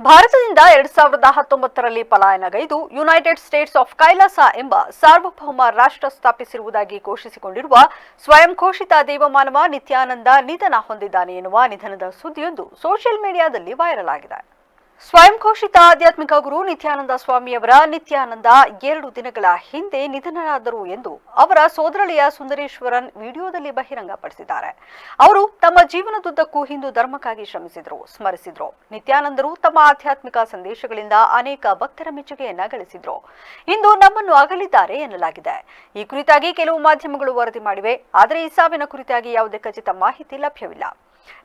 ಭಾರತದಿಂದ ಎರಡ್ ಸಾವಿರದ ಹತ್ತೊಂಬತ್ತರಲ್ಲಿ ಪಲಾಯನಗೈದು ಯುನೈಟೆಡ್ ಸ್ಟೇಟ್ಸ್ ಆಫ್ ಕೈಲಾಸ ಎಂಬ ಸಾರ್ವಭೌಮ ರಾಷ್ಟ್ರ ಸ್ಥಾಪಿಸಿರುವುದಾಗಿ ಘೋಷಿಸಿಕೊಂಡಿರುವ ಸ್ವಯಂ ಘೋಷಿತ ದೇವಮಾನವ ನಿತ್ಯಾನಂದ ನಿಧನ ಹೊಂದಿದ್ದಾನೆ ಎನ್ನುವ ನಿಧನದ ಸುದ್ದಿಯೊಂದು ಸೋಷಿಯಲ್ ಮೀಡಿಯಾದಲ್ಲಿ ವೈರಲ್ ಆಗಿದೆ. ಸ್ವಯಂ ಘೋಷಿತ ಆಧ್ಯಾತ್ಮಿಕ ಗುರು ನಿತ್ಯಾನಂದ ಸ್ವಾಮಿಯವರ ನಿತ್ಯಾನಂದ ಎರಡು ದಿನಗಳ ಹಿಂದೆ ನಿಧನರಾದರು ಎಂದು ಅವರ ಸೋದರಳಿಯ ಸುಂದರೇಶ್ವರನ್ ವಿಡಿಯೋದಲ್ಲಿ ಬಹಿರಂಗಪಡಿಸಿದ್ದಾರೆ. ಅವರು ತಮ್ಮ ಜೀವನದುದ್ದಕ್ಕೂ ಹಿಂದೂ ಧರ್ಮಕ್ಕಾಗಿ ಶ್ರಮಿಸಿದ್ರು, ಸ್ಮರಿಸಿದ್ರು. ನಿತ್ಯಾನಂದರು ತಮ್ಮ ಆಧ್ಯಾತ್ಮಿಕ ಸಂದೇಶಗಳಿಂದ ಅನೇಕ ಭಕ್ತರ ಮೆಚ್ಚುಗೆಯನ್ನ ಗಳಿಸಿದ್ರು. ಇಂದು ನಮ್ಮನ್ನು ಅಗಲಿದ್ದಾರೆ ಎನ್ನಲಾಗಿದೆ. ಈ ಕುರಿತಾಗಿ ಕೆಲವು ಮಾಧ್ಯಮಗಳು ವರದಿ ಮಾಡಿವೆ. ಆದರೆ ಈ ಸಾವಿನ ಕುರಿತಾಗಿ ಯಾವುದೇ ಖಚಿತ ಮಾಹಿತಿ ಲಭ್ಯವಿಲ್ಲ.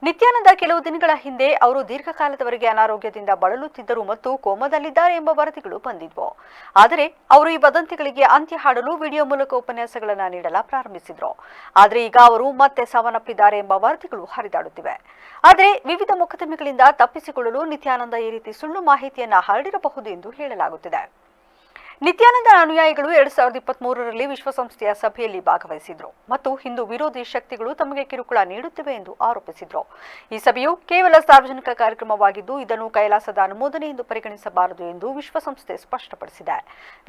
ನಿತ್ಯಾನಂದ ಕೆಲವು ದಿನಗಳ ಹಿಂದೆ ಅವರು ದೀರ್ಘಕಾಲದವರೆಗೆ ಅನಾರೋಗ್ಯದಿಂದ ಬಳಲುತ್ತಿದ್ದರು ಮತ್ತು ಕೋಮದಲ್ಲಿದ್ದಾರೆ ಎಂಬ ವರದಿಗಳು ಬಂದಿದ್ವು. ಆದರೆ ಅವರು ಈ ವದಂತಿಗಳಿಗೆ ಅಂತ್ಯ ಹಾಡಲು ವಿಡಿಯೋ ಮೂಲಕ ಉಪನ್ಯಾಸಗಳನ್ನು ನೀಡಲು ಪ್ರಾರಂಭಿಸಿದ್ರು. ಆದರೆ ಈಗ ಅವರು ಮತ್ತೆ ಸಾವನ್ನಪ್ಪಿದ್ದಾರೆ ಎಂಬ ವರದಿಗಳು ಹರಿದಾಡುತ್ತಿವೆ. ಆದರೆ ವಿವಿಧ ಮೊಕದ್ದಮೆಗಳಿಂದ ತಪ್ಪಿಸಿಕೊಳ್ಳಲು ನಿತ್ಯಾನಂದ ಈ ರೀತಿ ಸುಳ್ಳು ಮಾಹಿತಿಯನ್ನು ಹರಡಿರಬಹುದು ಎಂದು ಹೇಳಲಾಗುತ್ತಿದೆ. ನಿತ್ಯಾನಂದ ಅನುಯಾಯಿಗಳು ಎರಡ್ ಸಾವಿರದ ಇಪ್ಪತ್ತ್ ಮೂರರಲ್ಲಿ ವಿಶ್ವಸಂಸ್ಥೆಯ ಸಭೆಯಲ್ಲಿ ಭಾಗವಹಿಸಿದ್ರು ಮತ್ತು ಹಿಂದೂ ವಿರೋಧಿ ಶಕ್ತಿಗಳು ತಮಗೆ ಕಿರುಕುಳ ನೀಡುತ್ತಿವೆ ಎಂದು ಆರೋಪಿಸಿದ್ರು. ಈ ಸಭೆಯು ಕೇವಲ ಸಾರ್ವಜನಿಕ ಕಾರ್ಯಕ್ರಮವಾಗಿದ್ದು, ಇದನ್ನು ಕೈಲಾಸದ ಅನುಮೋದನೆ ಎಂದು ಪರಿಗಣಿಸಬಾರದು ಎಂದು ವಿಶ್ವಸಂಸ್ಥೆ ಸ್ಪಷ್ಟಪಡಿಸಿದೆ.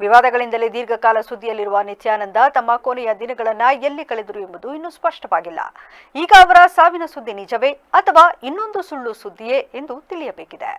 ವಿವಾದಗಳಿಂದಲೇ ದೀರ್ಘಕಾಲ ಸುದ್ದಿಯಲ್ಲಿರುವ ನಿತ್ಯಾನಂದ ತಮ್ಮ ಕೊನೆಯ ದಿನಗಳನ್ನ ಎಲ್ಲಿ ಕಳೆದರು ಎಂಬುದು ಇನ್ನೂ ಸ್ಪಷ್ಟವಾಗಿಲ್ಲ. ಈಗ ಅವರ ಸಾವಿನ ಸುದ್ದಿ ನಿಜವೇ ಅಥವಾ ಇನ್ನೊಂದು ಸುಳ್ಳು ಸುದ್ದಿಯೇ ಎಂದು ತಿಳಿಯಬೇಕಿದೆ.